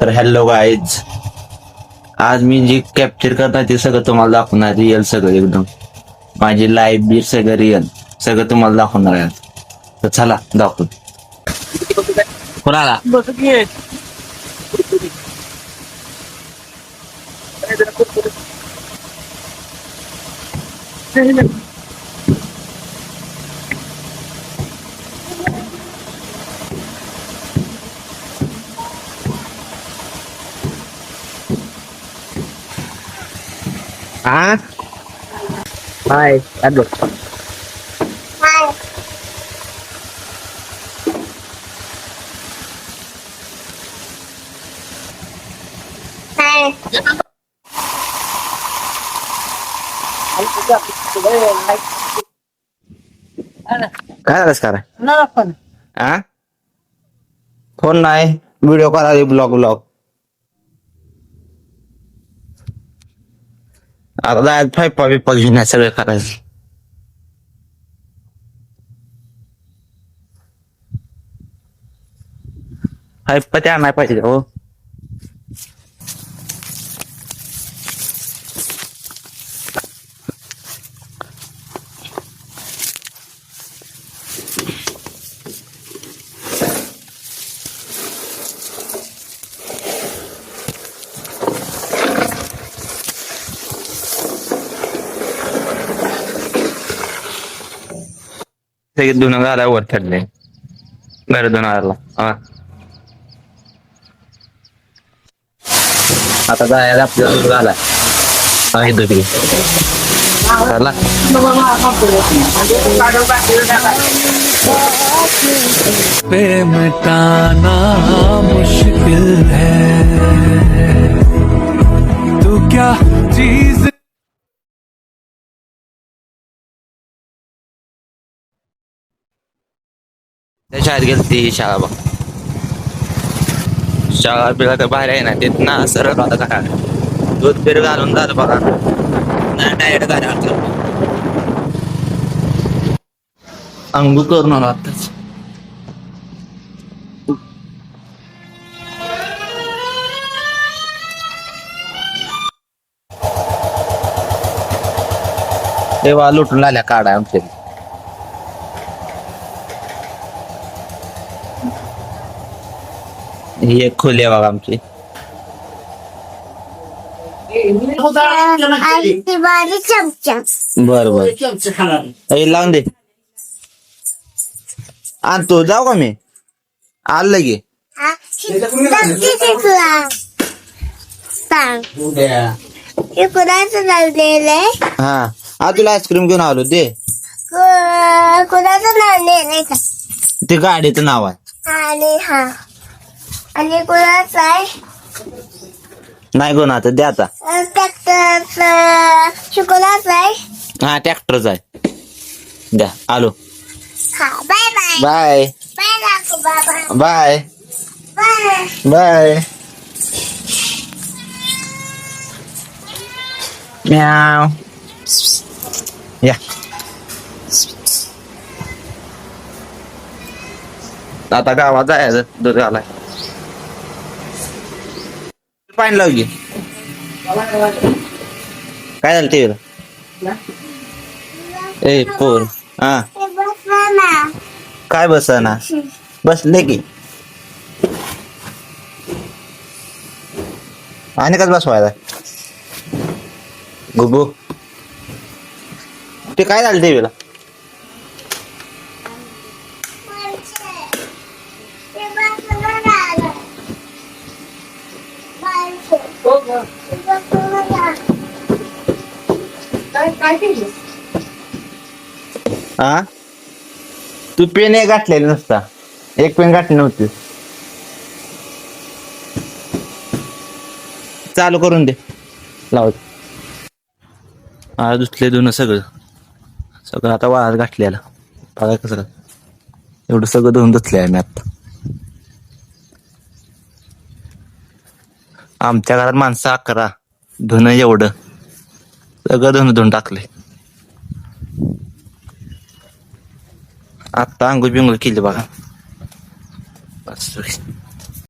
तर hello guys आज मी जे कॅप्चर करणार ते सगळं तुम्हाला दाखवणार रिअल सगळं एकदम. माझी लाईफ बी सगळं रिअल सगळं तुम्हाला दाखवणार आहे. तर चला दाखवू. कोणाला? Ah. Hai, aduh. काय काय काय झालंस करा Kenapa kan? हा फोन नाही व्हिडिओ करा ब्लॉग ब्लॉग आता जायचं फायपा बिप्पा घेऊन या सगळं करायचं. फायपा त्या नाही पाहिजे हो. सगळे दोन घाला वर ठरले घर दोन हा. आता जायला आपल्याला दूध हा हे दूध घे. पे मिटाना मुश्किल है। तू क्या चीज त्या शाळेत गेली ती शाळा बघ. शाळा बिळा तर बाहेर आहे ना तेच ना सरळ आता का? दूध बिर घालून झालं बघा. नाही डायरेक्ट घाला अंगू करून आलो आताच तेव्हा लुटून आल्या काढा आमच्या ही एक खोली आहे बघा आमची. बारी बर. हे लावून दे. आणतो जाऊ का मी? आलं लगे हा. आ तुला आईस्क्रीम घेऊन आलो दे. कुणाचं लावलेलंय का? ते गाडीचं नाव आहे. आणि हा. आणि कुणाचं आहे नाही घेऊन आता दे आता ट्रॅक्टरचं शिकवणाचं आहे हा ट्रॅक्टरच आहे द्या आलो हा बाय बाय बाय बाय राखू बाबा बाय बाय बाय म्याव या आता गावात जायचं दूध घालाय पाणी लाव की काय झालं ते ए पोर हा. ना काय बस बसले की. आणि कस बसवायला? गुबू. ते काय झालं टीव्हीला हा तू पेन एक गाठलेली नसता. एक पेन गाठली नव्हती. चालू करून दे. लावत हा दुसले दोन सगळं. सगळं आता वाळत गाठलेलं बघा कसं. एवढं सगळं धुवून धुतले आहे मी आता. आमच्या घरात माणसं अकरा. धुणं एवढं. सगळं धुणं धुवून टाकले आत्ता आंघोळ बिंघोळ केली बघा. बस.